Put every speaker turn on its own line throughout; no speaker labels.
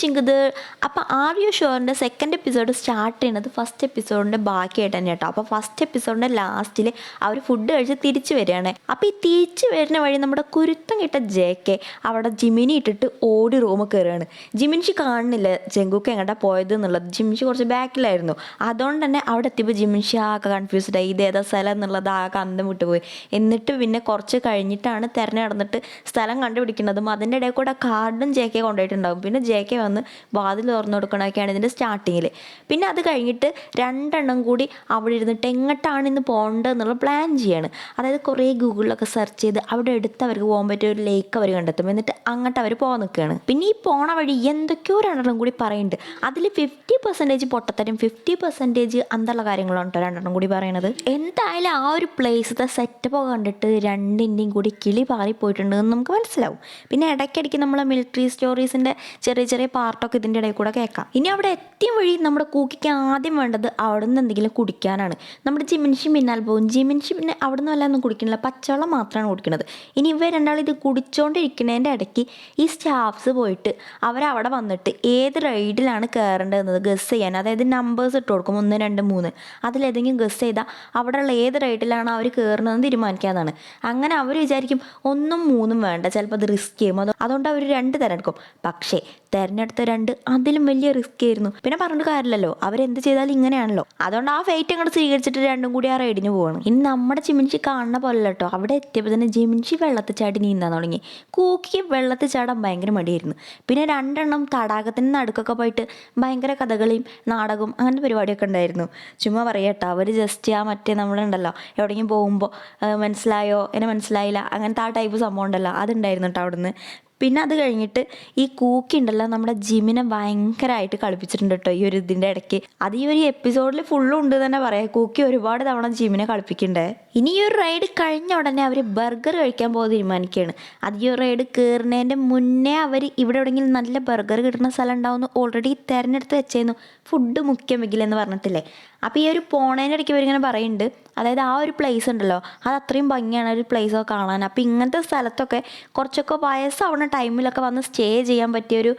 ചിങ്കുത് അപ്പോൾ R U ഷോറിന്റെ second episode start ചെയ്യുന്നത് ഫസ്റ്റ് എപ്പിസോഡിന്റെ ബാക്കിയായിട്ട് തന്നെ കേട്ടോ. അപ്പോൾ ഫസ്റ്റ് എപ്പിസോഡിന്റെ ലാസ്റ്റിൽ അവർ ഫുഡ് കഴിച്ച് തിരിച്ചു വരികയാണ്. അപ്പോൾ ഈ തിരിച്ചു വരുന്ന വഴി നമ്മുടെ കുരുത്തം കിട്ട ജെ കെ അവിടെ ജിമിനി ഇട്ടിട്ട് ഓടി റൂമിൽ കയറുകയാണ് ജിമിൻഷി കാണുന്നില്ല ചെങ്കുക്ക് എങ്ങോട്ടാ പോയത് എന്നുള്ളത്. ജിമിൻഷി കുറച്ച് ബാക്കിലായിരുന്നു. അതുകൊണ്ട് തന്നെ അവിടെ എത്തിയപ്പോൾ ജിമിൻഷി ആകെ കൺഫ്യൂസ്ഡ് ആയി. ഇത് ഏതാ സ്ഥലം എന്നുള്ളത് ആകെ അന്തം വിട്ടുപോയി. എന്നിട്ട് പിന്നെ കുറച്ച് കഴിഞ്ഞിട്ടാണ് തിരഞ്ഞെടുന്നിട്ട് സ്ഥലം കണ്ടുപിടിക്കുന്നതും അതിന്റെ ഇടയിൽ കൂടെ കാർഡും ജെ കെ കൊണ്ടുപോയിട്ടുണ്ടാകും പിന്നെ ജെ കെ വന്ന് വാതിൽ തുറന്നു കൊടുക്കണമൊക്കെയാണ് ഇതിന്റെ സ്റ്റാർട്ടിങ്ങിൽ പിന്നെ അത് കഴിഞ്ഞിട്ട് രണ്ടെണ്ണം കൂടി അവിടെ ഇരുന്നിട്ട് എങ്ങോട്ടാണ് ഇന്ന് പോകേണ്ടത് എന്നുള്ള പ്ലാൻ ചെയ്യാണ്. അതായത് കുറേ ഗൂഗിളിലൊക്കെ സെർച്ച് ചെയ്ത് അവിടെ എടുത്ത് അവർക്ക് പോകാൻ പറ്റിയ ഒരു ലേക്ക് അവർ കണ്ടെത്തും. എന്നിട്ട് അങ്ങോട്ട് അവർ പോകാൻ നിൽക്കുകയാണ്. പിന്നെ ഈ പോണ വഴി എന്തൊക്കെയോ രണ്ടെണ്ണം കൂടി പറയുന്നുണ്ട്. അതിൽ ഫിഫ്റ്റി പെർസെന്റേജ് പൊട്ടത്തരും ഫിഫ്റ്റി പെർസെന്റേജ് അന്തുള്ള കാര്യങ്ങളാണ് കേട്ടോ രണ്ടെണ്ണം കൂടി പറയണത്. എന്തായാലും ആ ഒരു പ്ലേസത്തെ സെറ്റപ്പ് കണ്ടിട്ട് രണ്ടിന്റെയും കൂടി കിളി പാറിപ്പോയിട്ടുണ്ട് എന്ന് നമുക്ക് മനസ്സിലാവും. പിന്നെ ഇടയ്ക്കിടയ്ക്ക് നമ്മൾ മിലിറ്ററി സ്റ്റോറീസിന്റെ ചെറിയ ചെറിയ പാർട്ടൊക്കെ ഇതിന്റെ ഇടയിൽ കൂടെ കേൾക്കാം. ഇനി അവിടെ എത്തിയ വഴി നമ്മുടെ കൂക്കിക്ക് ആദ്യം വേണ്ടത് അവിടെ നിന്ന് എന്തെങ്കിലും കുടിക്കാനാണ്. നമ്മുടെ ജിമിൻഷി പിന്നാൽ പോകും ജിമിൻഷി പിന്നെ അവിടെ നിന്ന് വല്ലതൊന്നും കുടിക്കണില്ല പച്ചവെള്ളം മാത്രമാണ് കുടിക്കുന്നത് ഇനി ഇവർ രണ്ടാളും ഇത് കുടിച്ചുകൊണ്ടിരിക്കുന്നതിന്റെ ഇടയ്ക്ക് ഈ സ്റ്റാഫ്സ് പോയിട്ട് അവരവിടെ വന്നിട്ട് ഏത് റൈഡിലാണ് കയറേണ്ടതെന്നത് ഗസ് ചെയ്യാൻ. അതായത് നമ്പേഴ്സ് ഇട്ട് കൊടുക്കും ഒന്ന് രണ്ട് മൂന്ന്. അതിലേതെങ്കിലും ഗസ് ചെയ്താൽ അവിടെയുള്ള ഏത് റൈഡിലാണ് അവർ കയറുന്നതെന്ന് തീരുമാനിക്കാതാണ് അങ്ങനെ അവർ വിചാരിക്കും ഒന്നും മൂന്നും വേണ്ട ചിലപ്പോൾ അത് റിസ്ക് ചെയ്യും. അതുകൊണ്ട് അവർ രണ്ട് തിരഞ്ഞെടുക്കും. പക്ഷേ തിരഞ്ഞെടുത്ത രണ്ട് അതിലും വലിയ റിസ്ക് ആയിരുന്നു. പിന്നെ പറഞ്ഞിട്ട് കാര്യമില്ലല്ലോ. അവരെന്ത് ചെയ്താലും ഇങ്ങനെയാണല്ലോ. അതുകൊണ്ട് ആ ഫൈറ്റ് അങ്ങോട്ട് സ്വീകരിച്ചിട്ട് രണ്ടും കൂടി ആ റൈഡിന് പോകണം ഇനി നമ്മുടെ ചിമിൻഷി കാണുന്ന പോലെ കേട്ടോ അവിടെ എത്തിയപ്പോൾ തന്നെ ജിമിൻഷി വെള്ളത്തിൽ ചാടി നീന്താൻ തുടങ്ങി. കൂക്കി വെള്ളത്തിൽ ചാടാൻ ഭയങ്കര മടിയായിരുന്നു. പിന്നെ രണ്ടെണ്ണം തടാകത്തിന് നടുക്കൊക്കെ പോയിട്ട് ഭയങ്കര കഥകളിയും നാടകവും അങ്ങനത്തെ പരിപാടിയൊക്കെ ഉണ്ടായിരുന്നു. ചുമ്മാ പറയട്ടോ അവർ ജസ്റ്റ് ആ മറ്റേ നമ്മളുണ്ടല്ലോ എവിടെയെങ്കിലും പോകുമ്പോൾ മനസ്സിലായോ? എന്നെ മനസ്സിലായില്ല. അങ്ങനത്തെ ആ ടൈപ്പ് സംഭവം ഉണ്ടല്ലോ. അതുണ്ടായിരുന്നു കേട്ടോ അവിടുന്ന്. പിന്നെ അത് കഴിഞ്ഞിട്ട് ഈ കൂക്കി ഉണ്ടല്ലോ നമ്മുടെ ജിമിനെ ഭയങ്കരമായിട്ട് കളിപ്പിച്ചിട്ടുണ്ട് കേട്ടോ ഈ ഒരു ഇതിന്റെ ഇടയ്ക്ക്. അത് ഈ ഒരു എപ്പിസോഡിൽ ഫുള്ളും ഉണ്ട് തന്നെ പറയാം. കൂക്കി ഒരുപാട് തവണ ജിമിനെ കളിപ്പിക്കണ്ടേ? ഇനി ഈ ഒരു റൈഡ് കഴിഞ്ഞ ഉടനെ അവർ ബർഗർ കഴിക്കാൻ പോകാൻ തീരുമാനിക്കുകയാണ്. അത് ഈ ഒരു റൈഡ് കയറുന്നതിന്റെ മുന്നേ അവർ ഇവിടെ എവിടെയെങ്കിലും നല്ല ബർഗർ കിട്ടുന്ന സ്ഥലം ഉണ്ടാവുമെന്ന് ഓൾറെഡി തിരഞ്ഞെടുത്ത് വെച്ചായിരുന്നു ഫുഡ് മുഖ്യം വെക്കില്ലെന്ന് പറഞ്ഞിട്ടില്ലേ? അപ്പോൾ ഈ ഒരു പോണേന്റെ ഇടയ്ക്ക് ഇവരിങ്ങനെ പറയുന്നുണ്ട് അതായത് ആ ഒരു പ്ലേസ് ഉണ്ടല്ലോ അത് അത്രയും ഭംഗിയാണ് ഒരു പ്ലേസ് ഒക്കെ കാണാൻ. അപ്പോൾ ഇങ്ങനത്തെ സ്ഥലത്തൊക്കെ കുറച്ചൊക്കെ വയസ്സാവുന്ന ടൈമിലൊക്കെ വന്ന് സ്റ്റേ ചെയ്യാൻ പറ്റിയ ഒരു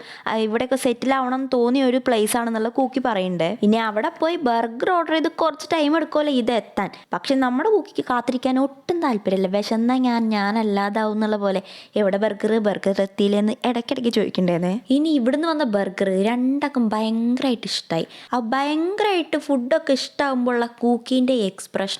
ഇവിടെയൊക്കെ സെറ്റിൽ ആവണം എന്ന് തോന്നിയ ഒരു പ്ലേസ് ആണെന്നുള്ള കൂക്കി പറയുന്നുണ്ട് ഇനി അവിടെ പോയി ബർഗർ ഓർഡർ ചെയ്ത് കുറച്ച് ടൈം എടുക്കുമല്ലോ ഇത് എത്താൻ. പക്ഷെ നമ്മുടെ കൂക്കിക്ക് കാത്തിരിക്കാൻ ഒട്ടും താല്പര്യമില്ല. വിശന്ന ഞാൻ ഞാനല്ലാതാവും എന്നുള്ള പോലെ. എവിടെ ബർഗർ ബർഗർ എത്തിയില്ലെന്ന് ഇടയ്ക്കിടയ്ക്ക് ചോദിക്കണ്ടേന്ന്. ഇനി ഇവിടുന്ന് വന്ന ബർഗർ രണ്ടാക്കും ഭയങ്കരമായിട്ട് ഇഷ്ടമായി ആ ഭയങ്കരമായിട്ട് ഫുഡൊക്കെ ഇഷ്ടമാകുമ്പോഴുള്ള കൂക്കീന്റെ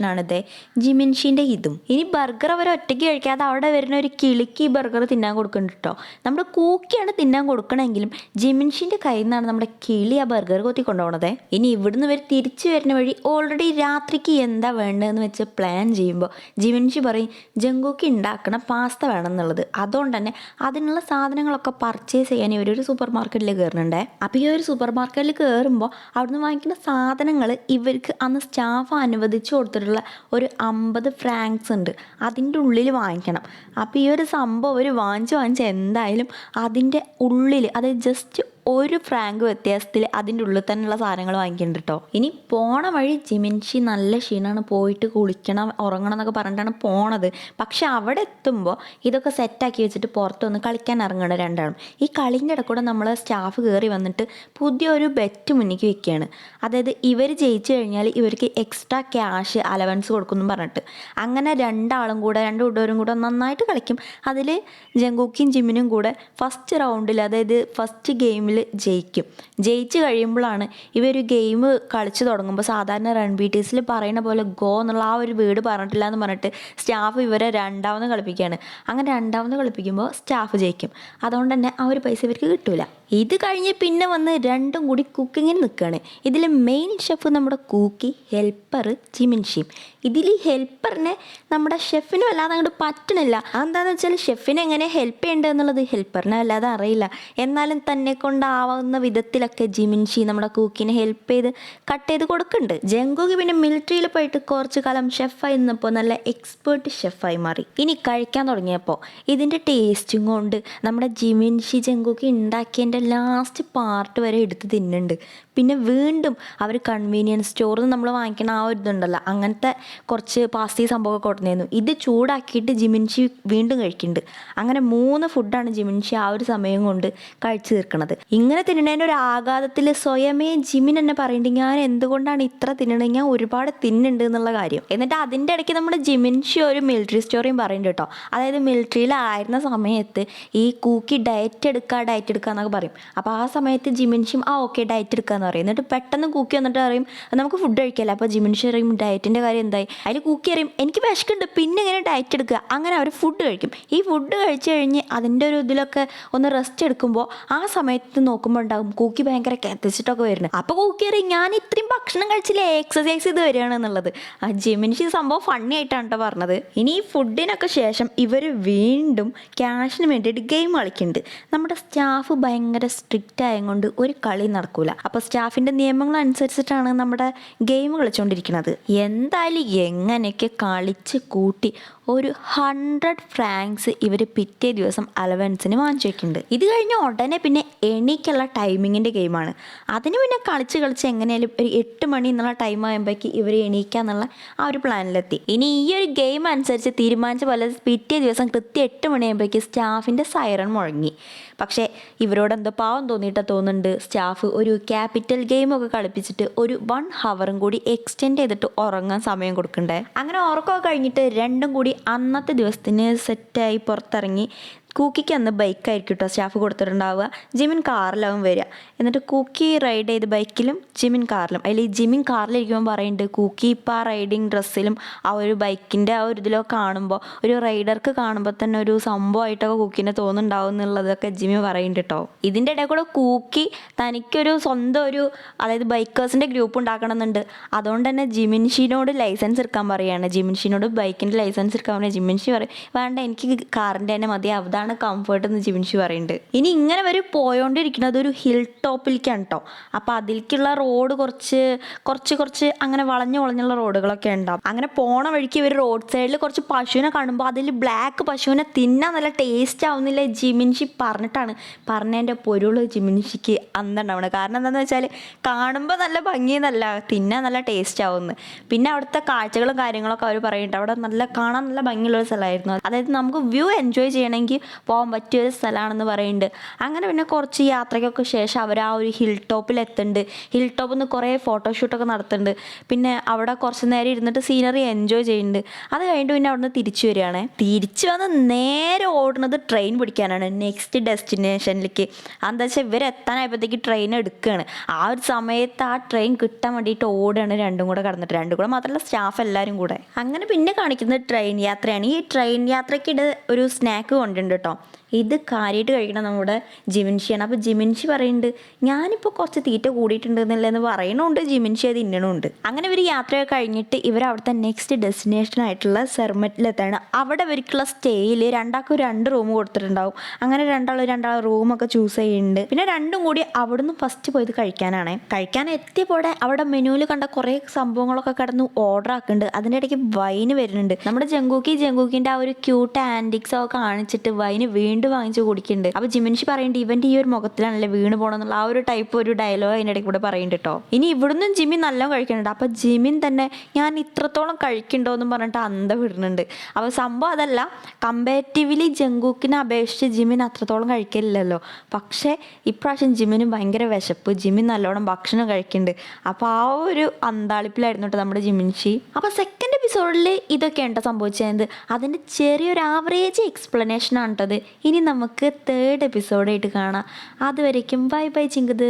എക്സ്പ്രഷനാണിത് ജിമിൻഷിന്റെ ഇതും. ഇനി ബർഗർ അവർ ഒറ്റയ്ക്ക് കഴിക്കാതെ അവിടെ വരുന്ന ഒരു കിളിക്ക് ഈ ബർഗർ തിന്നാൻ കൊടുക്കുന്നുണ്ട് കേട്ടോ നമ്മുടെ കൂക്കിയാണ് തിന്നാൻ കൊടുക്കണമെങ്കിലും ജിമിൻഷിന്റെ കയ്യിൽ നിന്നാണ് നമ്മുടെ കിളി ആ ബർഗർ കൊത്തി കൊണ്ടുപോകണത് ഇനി ഇവിടുന്ന് വരെ തിരിച്ചു വരുന്ന വഴി ഓൾറെഡി രാത്രിക്ക് എന്താ വേണ്ടതെന്ന് വെച്ച് പ്ലാൻ ചെയ്യുമ്പോൾ ജിമിൻഷി പറയും ജങ്കൂക്ക് ഉണ്ടാക്കണ പാസ്ത വേണം എന്നുള്ളത് അതുകൊണ്ട് തന്നെ അതിനുള്ള സാധനങ്ങളൊക്കെ പർച്ചേസ് ചെയ്യാൻ ഇവരൊരു സൂപ്പർ മാർക്കറ്റിൽ കയറുന്നുണ്ട് അപ്പോൾ ഈ ഒരു സൂപ്പർ മാർക്കറ്റിൽ കയറുമ്പോൾ അവിടുന്ന് വാങ്ങിക്കുന്ന സാധനങ്ങൾ ഇവർക്ക് അന്ന് സ്റ്റാഫ് അനുവദിച്ചു കൊടുത്തിട്ടുള്ള ഒരു അമ്പത് ഫ്രാങ്ക്സ് ഉണ്ട്. അതിന്റെ ഉള്ളിൽ വാങ്ങിക്കണം. അപ്പോൾ ഈ ഒരു സംഭവം അവർ വാങ്ങിച്ച് വാങ്ങിച്ച് എന്തായാലും അതിന്റെ ഉള്ളിൽ അതായത് ജസ്റ്റ് ഒരു ഫ്രാങ്ക് വ്യത്യാസത്തിൽ അതിന്റെ ഉള്ളിൽ തന്നെയുള്ള സാധനങ്ങൾ വാങ്ങിക്കുന്നുണ്ട് കേട്ടോ ഇനി പോണ വഴി ജിമിൻഷി നല്ല ക്ഷീണമാണ് പോയിട്ട് കുളിക്കണം ഉറങ്ങണം എന്നൊക്കെ പറഞ്ഞിട്ടാണ് പോണത്. പക്ഷെ അവിടെ എത്തുമ്പോൾ ഇതൊക്കെ സെറ്റാക്കി വെച്ചിട്ട് പുറത്ത് വന്ന് കളിക്കാൻ ഇറങ്ങണം രണ്ടാളും. ഈ കളിന്റെ ഇടക്കൂടെ നമ്മൾ സ്റ്റാഫ് കയറി വന്നിട്ട് പുതിയൊരു ബെറ്റ് മുന്നിക്ക് വെക്കുകയാണ് അതായത് ഇവർ ജയിച്ചു കഴിഞ്ഞാൽ ഇവർക്ക് എക്സ്ട്രാ ക്യാഷ് അലവൻസ് കൊടുക്കുമെന്നും പറഞ്ഞിട്ട്. അങ്ങനെ രണ്ടാളും കൂടെ രണ്ട് കൂട്ടുകാരും കൂടെ നന്നായിട്ട് കളിക്കും. അതിൽ ജങ്കൂക്കിയും ജിമിനും കൂടെ ഫസ്റ്റ് റൗണ്ടിൽ അതായത് ഫസ്റ്റ് ഗെയിമിൽ ജയിക്കും. ജയിച്ച് കഴിയുമ്പോഴാണ് ഇവർ ഗെയിം കളിച്ച് തുടങ്ങുമ്പോൾ സാധാരണ റൺ ബി ടീസിൽ പറയുന്ന പോലെ ഗോ എന്നുള്ള ആ ഒരു വീട് പറഞ്ഞിട്ടില്ല എന്ന് പറഞ്ഞിട്ട് സ്റ്റാഫ് ഇവരെ രണ്ടാമത് കളിപ്പിക്കുകയാണ്. അങ്ങനെ രണ്ടാമത് കളിപ്പിക്കുമ്പോൾ സ്റ്റാഫ് ജയിക്കും. അതുകൊണ്ട് തന്നെ ആ ഒരു പൈസ ഇവർക്ക് കിട്ടില്ല ഇത് കഴിഞ്ഞ് പിന്നെ വന്ന് രണ്ടും കൂടി കുക്കിങ്ങിന് നിൽക്കുകയാണ്. ഇതിൽ മെയിൻ ഷെഫ് നമ്മുടെ കൂക്കി ഹെൽപ്പർ ചിമിൻഷീം ഇതിൽ ഈ ഹെൽപ്പറിനെ നമ്മുടെ ഷെഫിനും അല്ലാതെ അങ്ങോട്ട് പറ്റണില്ല. എന്താണെന്ന് വെച്ചാൽ ഷെഫിനെ എങ്ങനെ ഹെൽപ്പ് ചെയ്യേണ്ടത് എന്നുള്ളത് ഹെൽപ്പറിനെ അല്ലാതെ അറിയില്ല. എന്നാലും തന്നെ കൊണ്ടാവുന്ന വിധത്തിലൊക്കെ ജിമിൻഷി നമ്മുടെ കൂക്കിനെ ഹെൽപ്പ് ചെയ്ത് കട്ട് ചെയ്ത് കൊടുക്കുന്നുണ്ട്. ജങ്കുക്ക് പിന്നെ മിലിറ്ററിയിൽ പോയിട്ട് കുറച്ച് കാലം ഷെഫായി നിന്നപ്പോൾ നല്ല എക്സ്പേർട്ട് ഷെഫായി മാറി. ഇനി കഴിക്കാൻ തുടങ്ങിയപ്പോൾ ഇതിന്റെ ടേസ്റ്റും കൊണ്ട് നമ്മുടെ ജിമിൻഷി ജങ്കുക്ക് ഉണ്ടാക്കിയതിന്റെ ലാസ്റ്റ് പാർട്ട് വരെ എടുത്ത് തിന്നുന്നുണ്ട്. പിന്നെ വീണ്ടും അവർ കൺവീനിയൻസ് സ്റ്റോറിൽ നിന്ന് നമ്മൾ വാങ്ങിക്കണ ആ ഒരു ഇതുണ്ടല്ലോ അങ്ങനത്തെ കുറച്ച് പാസ്തി സംഭവമൊക്കെ കൊടുത്തിരുന്നു. ഇത് ചൂടാക്കിയിട്ട് ജിമിൻഷി വീണ്ടും കഴിക്കുന്നുണ്ട്. അങ്ങനെ മൂന്ന് ഫുഡാണ് ജിമിൻഷി ആ ഒരു സമയം കൊണ്ട് കഴിച്ചു തീർക്കണത്. ഇങ്ങനെ തിന്നണേന്റെ ഒരു ആഘാതത്തിൽ സ്വയമേ ജിമിൻ എന്നെ പറയുന്നുണ്ട് ഞാൻ എന്തുകൊണ്ടാണ് ഇത്ര തിന്നണത്? ഞാൻ ഒരുപാട് തിന്നുണ്ട് എന്നുള്ള കാര്യം. എന്നിട്ട് അതിന്റെ ഇടയ്ക്ക് നമ്മുടെ ജിമിൻഷി ഒരു മിലിറ്ററി സ്റ്റോറിയും പറയുന്നുണ്ട് കേട്ടോ. അതായത് മിലിറ്ററിയിലായിരുന്ന സമയത്ത് ഈ കൂക്കി ഡയറ്റ് എടുക്കുക ഡയറ്റ് എടുക്കുക എന്നൊക്കെ പറയും. അപ്പോൾ ആ സമയത്ത് ജിമിൻഷിയും ആ ഓക്കെ ഡയറ്റ് എടുക്കുക എന്ന് പറയും. എന്നിട്ട് പെട്ടെന്ന് കൂക്കി വന്നിട്ട് പറയും നമുക്ക് ഫുഡ് കഴിക്കില്ല? അപ്പോൾ ജിമിൻഷി അറിയും ഡയറ്റിന്റെ കാര്യം എന്തായി? അതിൽ കൂക്കി അറിയും എനിക്ക് വിശക്കുണ്ട്. പിന്നെ ഇങ്ങനെ ഡയറ്റ് എടുക്കുക? അങ്ങനെ അവർ ഫുഡ് കഴിക്കും. ഈ ഫുഡ് കഴിച്ചു കഴിഞ്ഞ് അതിന്റെ ഒരു ഇതിലൊക്കെ ഒന്ന് റെസ്റ്റ് എടുക്കുമ്പോൾ ആ സമയത്ത് നോക്കുമ്പോൾ ഉണ്ടാകും കൂക്കി ഭയങ്കര കത്തിച്ചിട്ടൊക്കെ വരുന്നത്. അപ്പോൾ കൂക്കി അറിയും ഞാൻ ഇത്രയും ഭക്ഷണം കഴിച്ചില്ലേ? എക്സസൈസ് ചെയ്ത് വരികയാണ് എന്നുള്ളത്. ആ ജിമിൻഷി സംഭവം ഫണ്ണി ആയിട്ടാണ് കേട്ടോ പറഞ്ഞത്. ഇനി ഈ ഫുഡിനൊക്കെ ശേഷം ഇവർ വീണ്ടും ക്യാഷിന് വേണ്ടിയിട്ട് ഗെയിം കളിക്കുന്നുണ്ട്. നമ്മുടെ സ്റ്റാഫ് ഭയങ്കര സ്ട്രിക്റ്റ് ആയതുകൊണ്ട് ഒരു കളി നടക്കൂല. അപ്പോൾ സ്റ്റാഫിന്റെ നിയമങ്ങൾ അനുസരിച്ചിട്ടാണ് നമ്മുടെ ഗെയിം കളിച്ചുകൊണ്ടിരിക്കുന്നത് എന്തായാലും എങ്ങനെയൊക്കെ കളിച്ച് കൂട്ടി ഒരു ഹൺഡ്രഡ് ഫ്രാങ്ക്സ് ഇവർ പിറ്റേ ദിവസം അലവൻസിന് വാങ്ങിച്ചു വെക്കുന്നുണ്ട്. ഇത് കഴിഞ്ഞ ഉടനെ പിന്നെ എണീക്കുള്ള ടൈമിങ്ങിന്റെ ഗെയിമാണ്. അതിന് പിന്നെ കളിച്ച് കളിച്ച് എങ്ങനെയാലും ഒരു എട്ട് മണി എന്നുള്ള ടൈം ആകുമ്പോഴേക്ക് ഇവർ എണീക്കാന്നുള്ള ആ ഒരു പ്ലാനിലെത്തി ഇനി ഈ ഒരു ഗെയിം അനുസരിച്ച് തീരുമാനിച്ച പോലെ പിറ്റേ ദിവസം കൃത്യം എട്ട് മണിയാകുമ്പോഴേക്ക് സ്റ്റാഫിന്റെ സൈറൺ മുഴങ്ങി. പക്ഷേ ഇവരോട് എന്തോ പാവം തോന്നിയിട്ട് തോന്നുന്നുണ്ട്. സ്റ്റാഫ് ഒരു ക്യാപിറ്റൽ ഗെയിമൊക്കെ കളിപ്പിച്ചിട്ട് ഒരു വൺ ഹവറും കൂടി എക്സ്റ്റെൻഡ് ചെയ്തിട്ട് ഉറങ്ങാൻ സമയം കൊടുക്കണ്ടേ? അങ്ങനെ ഉറക്കമൊക്കെ കഴിഞ്ഞിട്ട് രണ്ടും കൂടി അന്നത്തെ ദിവസത്തിന് സെറ്റായി പുറത്തിറങ്ങി കൂക്കിക്ക് അന്ന് ബൈക്കായിരിക്കും കേട്ടോ സ്റ്റാഫ് കൊടുത്തിട്ടുണ്ടാവുക. ജിമിൻ കാറിലാവും വരിക. എന്നിട്ട് കൂക്കി റൈഡ് ചെയ്ത് ബൈക്കിലും ജിമിൻ കാറിലും. അതിൽ ജിമിൻ കാറിലിരിക്കുമ്പോൾ പറയുന്നുണ്ട് കൂക്കി ഇപ്പോൾ ആ റൈഡിങ് ഡ്രസ്സിലും ആ ഒരു ബൈക്കിന്റെ ആ ഒരു ഇതിലൊക്കെ കാണുമ്പോൾ ഒരു റൈഡർക്ക് കാണുമ്പോൾ തന്നെ ഒരു സംഭവമായിട്ടൊക്കെ കൂക്കിനെ തോന്നുന്നുണ്ടാവും എന്നുള്ളതൊക്കെ ജിമി പറയുന്നുണ്ട് കേട്ടോ ഇതിന്റെ ഇടയിൽ കൂടെ കൂക്കി തനിക്കൊരു സ്വന്തം ഒരു അതായത് ബൈക്കേഴ്സിന്റെ ഗ്രൂപ്പ് ഉണ്ടാക്കണമെന്നുണ്ട്. അതുകൊണ്ട് തന്നെ ജിമിൻഷിനോട് ലൈസൻസ് എടുക്കാൻ പറയുകയാണ് ജിമിൻഷിനോട് ബൈക്കിന്റെ ലൈസൻസ് എടുക്കാൻ പറയുക ജിമിൻഷി പറയും വേണ്ട എനിക്ക് കാറിന്റെ തന്നെ മതി അതാണ് കംഫർട്ട് എന്ന് ജിമിൻഷി പറയുന്നുണ്ട്. ഇനി ഇങ്ങനെ വരെ പോയോണ്ടിരിക്കുന്നത് ഒരു ഹിൽ ടോപ്പിലേക്കാണ് കേട്ടോ അപ്പോൾ അതിലേക്കുള്ള റോഡ് കുറച്ച് കുറച്ച് കുറച്ച് അങ്ങനെ വളഞ്ഞു വളഞ്ഞുള്ള റോഡുകളൊക്കെ ഉണ്ടാവും. അങ്ങനെ പോണ വഴിക്ക് ഇവർ റോഡ് സൈഡിൽ കുറച്ച് പശുവിനെ കാണുമ്പോൾ അതിൽ ബ്ലാക്ക് പശുവിനെ തിന്നാൻ നല്ല ടേസ്റ്റ് ആവുന്നില്ല ജിമിൻഷി പറഞ്ഞിട്ടാണ്. പറഞ്ഞതിന്റെ പൊരുൾ ജിമിൻഷിക്ക് അന്നുണ്ടാവണം കാരണം എന്താണെന്ന് വെച്ചാൽ കാണുമ്പോൾ നല്ല ഭംഗിയെന്നല്ല തിന്നാൻ നല്ല ടേസ്റ്റ് ആവുന്നു. പിന്നെ അവിടുത്തെ കാഴ്ചകളും കാര്യങ്ങളൊക്കെ അവർ പറയുന്നുണ്ട്. അവിടെ നല്ല കാണാൻ നല്ല ഭംഗിയുള്ള സ്ഥലമായിരുന്നു. അതായത് നമുക്ക് വ്യൂ എൻജോയ് ചെയ്യണമെങ്കിൽ പോകാൻ പറ്റിയൊരു സ്ഥലമാണെന്ന് പറയുന്നുണ്ട്. അങ്ങനെ പിന്നെ കുറച്ച് യാത്രയ്ക്കൊക്കെ ശേഷം അവർ ആ ഒരു ഹിൽ ടോപ്പിൽ എത്തുന്നുണ്ട്. ഹിൽ ടോപ്പിൽ നിന്ന് കുറേ ഫോട്ടോഷൂട്ടൊക്കെ നടത്തുന്നുണ്ട്. പിന്നെ അവിടെ കുറച്ച് നേരം ഇരുന്നിട്ട് സീനറി എൻജോയ് ചെയ്യുന്നുണ്ട്. അത് കഴിഞ്ഞിട്ട് പിന്നെ അവിടുന്ന് തിരിച്ചു വരികയാണ്. തിരിച്ചു വന്ന് നേരെ ഓടുന്നത് ട്രെയിൻ പിടിക്കാനാണ്. നെക്സ്റ്റ് ഡെസ്റ്റിനേഷനിലേക്ക് എന്താ വെച്ചാൽ ഇവരെത്താനായപ്പോഴത്തേക്ക് ട്രെയിൻ എടുക്കുകയാണ്. ആ ഒരു സമയത്ത് ആ ട്രെയിൻ കിട്ടാൻ വേണ്ടിയിട്ട് ഓടുകയാണ് രണ്ടും കൂടെ കടന്നിട്ട്. രണ്ടും കൂടെ മാത്രമല്ല സ്റ്റാഫ് എല്ലാവരും കൂടെ. അങ്ങനെ പിന്നെ കാണിക്കുന്നത് ട്രെയിൻ യാത്രയാണ്. ഈ ട്രെയിൻ യാത്രയ്ക്കിടെ ഒരു സ്നാക്ക് കൊണ്ടുണ്ട് കേട്ടോ. ഇത് കാര്യമായിട്ട് കഴിക്കണം നമ്മുടെ ജിമിൻഷിയാണ്. അപ്പോൾ ജിമിൻഷി പറയുന്നുണ്ട് ഞാനിപ്പോൾ കുറച്ച് തീറ്റ കൂടിയിട്ടുണ്ട് എന്നല്ലെന്ന് പറയണുണ്ട് ജിമിൻഷി അത് ഇന്നണുണ്ട്. അങ്ങനെ ഒരു യാത്രയൊക്കെ കഴിഞ്ഞിട്ട് ഇവർ അവിടുത്തെ നെക്സ്റ്റ് ഡെസ്റ്റിനേഷൻ ആയിട്ടുള്ള സെർമറ്റിലെത്താണ്. അവിടെ ഇവർക്കുള്ള സ്റ്റേയിൽ രണ്ടാൾക്കും രണ്ട് റൂം കൊടുത്തിട്ടുണ്ടാവും. അങ്ങനെ രണ്ടാൾ രണ്ടാൾ റൂമൊക്കെ ചൂസ് ചെയ്യുന്നുണ്ട് പിന്നെ രണ്ടും കൂടി അവിടുന്ന് ഫസ്റ്റ് പോയത് കഴിക്കാനാണ്. കഴിക്കാൻ എത്തിയപ്പോടെ അവിടെ മെനുവിൽ കണ്ട കുറേ സംഭവങ്ങളൊക്കെ കിടന്ന് ഓർഡർ ആക്കുന്നുണ്ട് അതിന്റെ ഇടയ്ക്ക് വൈന് വരുന്നുണ്ട്. നമ്മുടെ ജങ്കൂക്കി ജങ്കൂക്കിന്റെ ആ ഒരു ക്യൂട്ട് ആന്റിക്സ് ഒക്കെ കാണിച്ചിട്ട് വൈന് വീണ്ടും വാങ്ങിച്ചു കുടിക്കുന്നുണ്ട്. അപ്പോൾ ജിമിൻഷി പറയുന്നുണ്ട് ഇവന്റെ ഈ ഒരു മുഖത്തിലാണല്ലേ വീണ് പോണെന്നുള്ള ആ ഒരു ടൈപ്പ് ഒരു ഡയലോഗ് അതിന്റെ ഇടയ്ക്ക് കൂടെ പറയുന്നുണ്ട് കേട്ടോ ഇനി ഇവിടുന്നും ജിമിൻ നല്ലോണം കഴിക്കുന്നുണ്ട്. അപ്പോൾ ജിമിൻ തന്നെ ഞാൻ ഇത്രത്തോളം കഴിക്കണ്ടോ എന്ന് പറഞ്ഞിട്ട് അന്ത വിടുന്നുണ്ട്. അപ്പോൾ സംഭവം അതല്ല കമ്പാരിറ്റീവ്ലി ജങ്കൂക്കിനെ അപേക്ഷിച്ച് ജിമിൻ അത്രത്തോളം കഴിക്കില്ലല്ലോ പക്ഷേ ഇപ്രാവശ്യം ജിമിന് ഭയങ്കര വിശപ്പ്. ജിമിൻ നല്ലോണം ഭക്ഷണം കഴിക്കുന്നുണ്ട്. അപ്പോൾ ആ ഒരു അന്താളിപ്പിലായിരുന്നു കേട്ടോ നമ്മുടെ ജിമിൻഷി. അപ്പോൾ സെക്കൻഡ് എപ്പിസോഡിൽ ഇതൊക്കെയാണ് കേട്ടോ സംഭവിച്ചത്. അതിന്റെ ചെറിയൊരു ആവറേജ് എക്സ്പ്ലനേഷൻ ആണ് കേട്ടത് ഇനി നമുക്ക് തേർഡ് എപ്പിസോഡായിട്ട് കാണാം. അതുവരേക്കും ബൈ ബൈ ചിങ്കത്